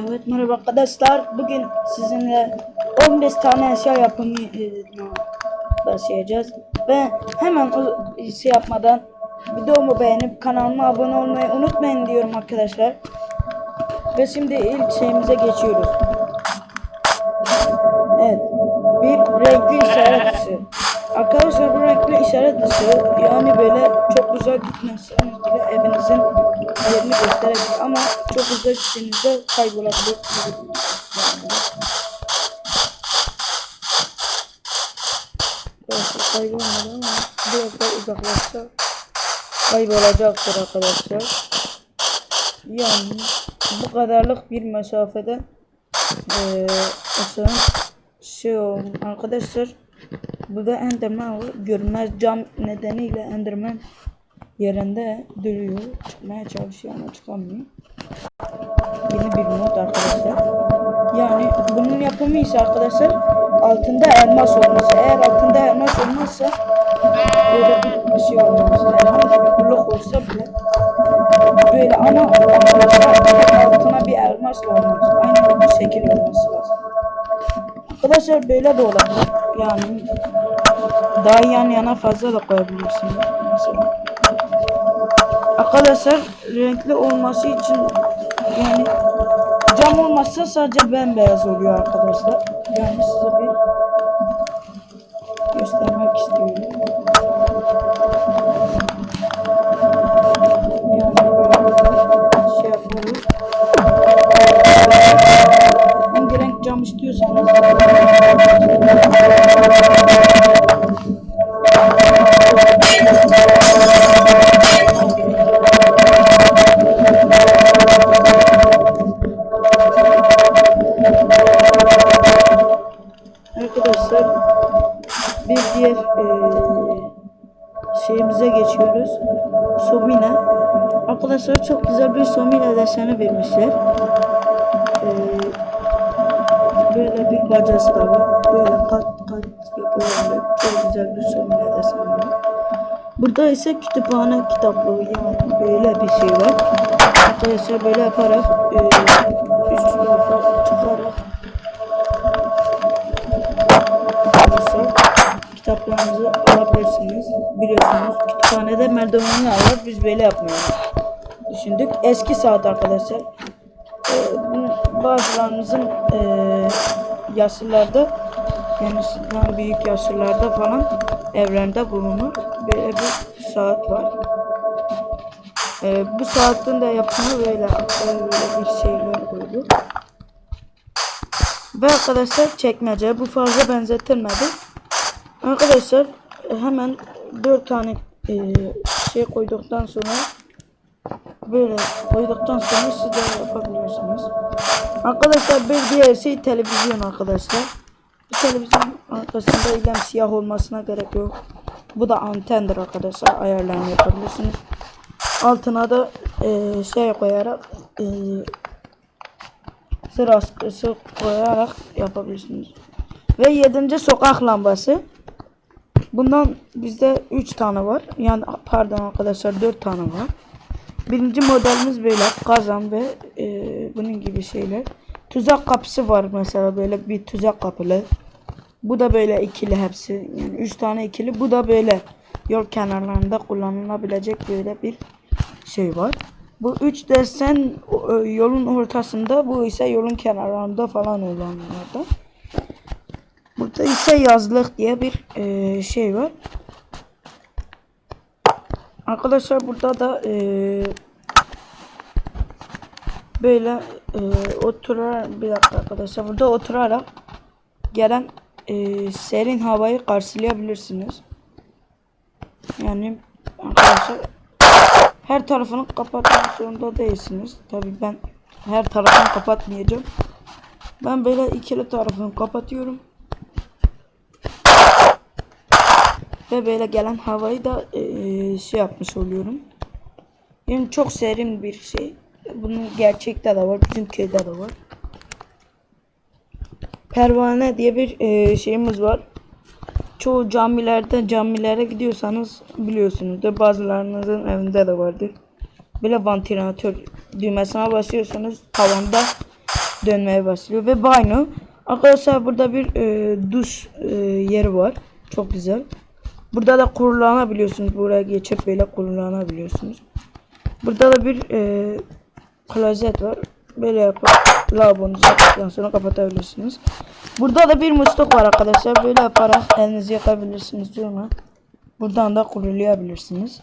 Evet merhaba arkadaşlar. Bugün sizinle 15 tane eşya yapımı e, başlayacağız. Ve hemen o şey yapmadan videomu beğenip kanalıma abone olmayı unutmayın diyorum arkadaşlar. Ve şimdi ilk şeyimize geçiyoruz. Evet. Bir renkli işaret. Arkadaşlar bu işaret ışığı yani böyle çok uzak gitmezseniz bile evinizin yerini gösterecek ama çok uzak gittiğinizde kaybolabilir. Burası kaybolmadı ama biraz daha uzaklaşsa kaybolacaktır arkadaşlar. Yani bu kadarlık bir mesafede ışığın şey oldu arkadaşlar burada Enderman var. Görünmez cam nedeniyle Enderman yerinde duruyor. Çıkmaya çalışıyor ama çıkamıyor. Yeni bir mod arkadaşlar. Yani bunun yapımı ise arkadaşlar altında elmas olması. Eğer altında elmas olmazsa böyle bir şey olmaz. Elmas bir blok olsa bile böyle ama altına bir elmas olmaz. Aynen bu şekil olması lazım. Arkadaşlar böyle de olabilir. Yani daha yan yana fazla da koyabilirsiniz. Mesela. Arkadaşlar renkli olması için yani cam olmazsa sadece bembeyaz oluyor arkadaşlar. Yani size bir Arkadaşlar bir diğer eee, şeyimize geçiyoruz. Somine. Arkadaşlar çok güzel bir somine deseni vermişler. Böyle da var. Böyle kat kat yapıyorlar. Çok güzel bir somine deseni var. Burada ise kütüphane kitaplığı yani böyle bir şey var. Arkadaşlar böyle yaparak eee üst tarafa çıkarak arkadaşlar kitaplarınızı alabilirsiniz. Biliyorsunuz kütüphanede merdivenli alır biz böyle yapmıyoruz. Düşündük. Eski saat arkadaşlar. Ee, bazılarınızın ee, yaşlılarda yani sizden büyük yaşlılarda falan evrende bulunur. Böyle bir saat var. Ee, bu saatin de yapımı böyle, böyle bir şeyler koydu. Ve arkadaşlar çekmece bu fazla benzetilmedi. Arkadaşlar hemen 4 tane e, şey koyduktan sonra böyle koyduktan sonra siz de yapabilirsiniz. Arkadaşlar bir diğer şey televizyon arkadaşlar. Bu televizyon arkasında ilem siyah olmasına gerek yok. Bu da antendir arkadaşlar. Ayarlarını yapabilirsiniz. Altına da e, şey koyarak e, sıra askısı koyarak yapabilirsiniz. Ve yedinci sokak lambası. Bundan bizde 3 tane var. Yani pardon arkadaşlar 4 tane var. Birinci modelimiz böyle kazan ve e, bunun gibi şeyler. Tuzak kapısı var mesela böyle bir tuzak kapılı. Bu da böyle ikili hepsi. Yani 3 tane ikili. Bu da böyle yol kenarlarında kullanılabilecek böyle bir şey var. Bu üç desen e, yolun ortasında, bu ise yolun kenarlarında falan olanlardan. Burada ise yazlık diye bir e, şey var. Arkadaşlar burada da e, böyle e, oturarak bir dakika arkadaşlar burada oturarak gelen e, serin havayı karşılayabilirsiniz. Yani arkadaşlar her tarafını kapatmak zorunda değilsiniz. Tabii ben her tarafını kapatmayacağım. Ben böyle ikili tarafını kapatıyorum. Ve böyle gelen havayı da eee, şey yapmış oluyorum. Yani çok serin bir şey. Bunun gerçekte de var. Bizim köyde de var. Pervane diye bir eee, şeyimiz var. Çoğu camilerde camilere gidiyorsanız biliyorsunuzdur. Bazılarınızın evinde de vardır. Böyle vantilatör düğmesine basıyorsunuz. Tavanda dönmeye başlıyor ve banyo. Arkadaşlar burada bir e, duş e, yeri var. Çok güzel. Burada da kurulanabiliyorsunuz. Buraya geçip böyle kurulanabiliyorsunuz. Burada da bir e, klozet var. Böyle yapıp lavabonuzu yaptıktan sonra kapatabilirsiniz. Burada da bir musluk var arkadaşlar. Böyle yaparak elinizi yakabilirsiniz diyorlar. Buradan da kurulayabilirsiniz.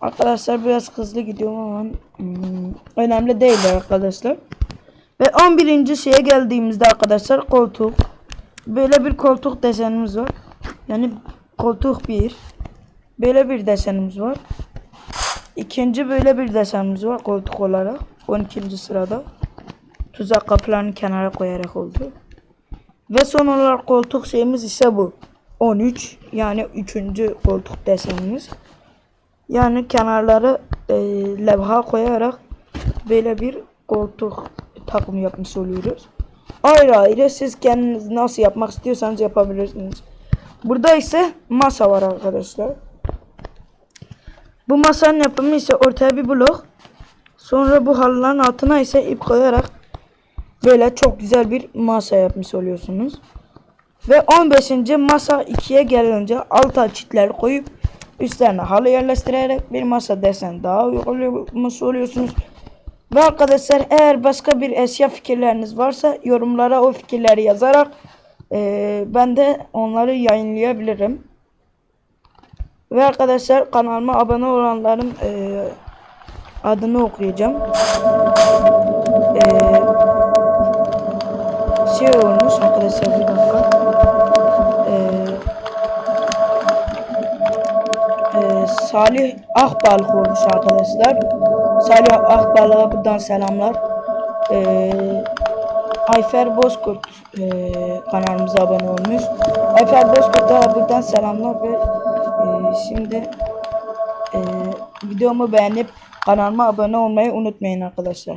Arkadaşlar biraz hızlı gidiyorum ama hmm, önemli değil arkadaşlar. Ve 11. şeye geldiğimizde arkadaşlar koltuk. Böyle bir koltuk desenimiz var. Yani koltuk bir. Böyle bir desenimiz var. İkinci böyle bir desenimiz var koltuk olarak. 12. sırada. Tuzak kapılarını kenara koyarak oldu. Ve son olarak koltuk şeyimiz ise bu. 13 yani 3. koltuk desenimiz. Yani kenarları e, levha koyarak böyle bir koltuk takımı yapmış oluyoruz. Ayrı ayrı siz kendiniz nasıl yapmak istiyorsanız yapabilirsiniz. Burada ise masa var arkadaşlar. Bu masanın yapımı ise ortaya bir blok. Sonra bu halıların altına ise ip koyarak böyle çok güzel bir masa yapmış oluyorsunuz. Ve 15. masa 2'ye gelince alta çitler koyup üstlerine halı yerleştirerek bir masa desen daha uygulamış oluyorsunuz. Ve arkadaşlar eğer başka bir eşya fikirleriniz varsa yorumlara o fikirleri yazarak eee, ben de onları yayınlayabilirim. Ve arkadaşlar kanalıma abone olanların eee, adını okuyacağım. Eee, şey olmuş arkadaşlar bir dakika. Eee, eee, Salih Akbalık olmuş arkadaşlar. Salih Akbalık'a buradan selamlar. Eee Ayfer Bozkurt eee, kanalımıza abone olmuş. Ayfer Bozkurt'a buradan selamlar ve eee, şimdi eee, videomu beğenip kanalıma abone olmayı unutmayın arkadaşlar.